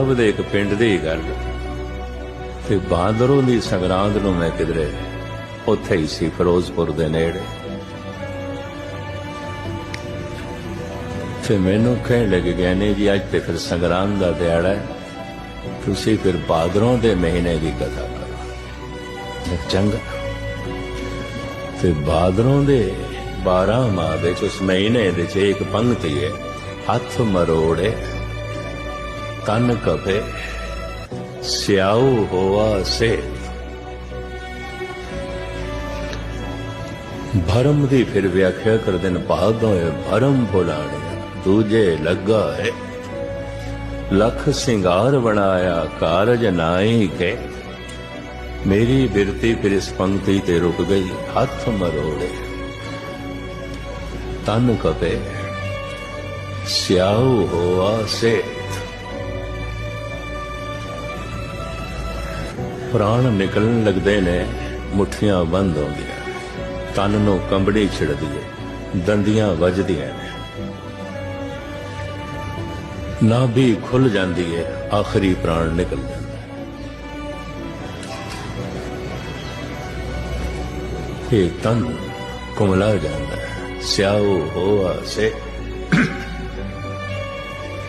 ਸਭ ਦੇ ਇੱਕ ਪਿੰਡ ਦੀ ਹੀ ਗੱਲ। ਤੇ ਬਾਂਦਰੋਂ ਦੀ ਸੰਗਰਾਂਦ ਨੂੰ ਮੈਂ ਕਿਧਰੇ, ਉੱਥੇ ਹੀ ਸੀ ਫਿਰੋਜ਼ਪੁਰ ਦੇ ਨੇੜੇ। ਤੇ ਮੈਨੂੰ ਕਹਿਣ ਲੱਗੇ, ਗਿਆਨੀ ਜੀ, ਅੱਜ ਤੇ ਫਿਰ ਸੰਗਰਾਂਦ ਦਾ ਦਿਹਾੜਾ ਹੈ। ਤੁਸੀਂ ਫਿਰ ਬਾਦਰੋਂ ਦੇ ਮਹੀਨੇ ਦੀ ਕਥਾ ਕਰੋ। ਚੰਗਾ। ਤੇ ਬਾਦਰੋਂ ਦੇ 12 ਮਾਹ ਵਿੱਚ ਉਸ ਮਹੀਨੇ ਦੇ ਚ ਇੱਕ ਪੰਕਤੀ ਹੈ, ਹੱਥ ਮਰੋੜੇ। ਤਨ ਕਪੇ ਸਿਆਉ ਹੋਆ ਸੇ ਭਰਮ ਦੀ ਫਿਰ ਵਿਆਖਿਆ ਕਰਦੇ ਨੇ ਭਾਗੋਂ ਹੈ ਭਰਮ ਭੁਲਾਣੇ, ਦੂਜੇ ਲੱਗਾ ਹੈ ਲਖ ਸਿੰਗਾਰ ਬਣਾਇਆ, ਕਾਰਜ ਨਾਈ ਕੇ। ਮੇਰੀ ਬਿਰਤੀ ਫਿਰ ਇਸ ਪੰਕਤੀ ਤੇ ਰੁਕ ਗਈ, ਹੱਥ ਮਰੋੜੇ। ਤਨ ਕਪੇ ਸਿਆਉ ਹੋਆ ਸੇ ਪ੍ਰਾਣ ਨਿਕਲਣ ਲੱਗਦੇ ਨੇ, ਮੁੱਠੀਆਂ ਬੰਦ ਹੁੰਦੀਆਂ, ਤਨ ਨੂੰ ਕੰਬੜੀ ਛਿੜਦੀ ਹੈ ਦੰਦੀਆਂ ਵੱਜਦੀਆਂ ਨੇ। ਨਾਭੀ ਖੁੱਲ ਜਾਂਦੀ ਹੈ ਆਖਰੀ ਪ੍ਰਾਣ ਨਿਕਲ ਜਾਂਦਾ। ਇਹ ਤਨ ਕੁਮਲਾ ਜਾਂਦਾ ਹੈ। ਸਿਆਉ ਹੋਆ ਸੇ।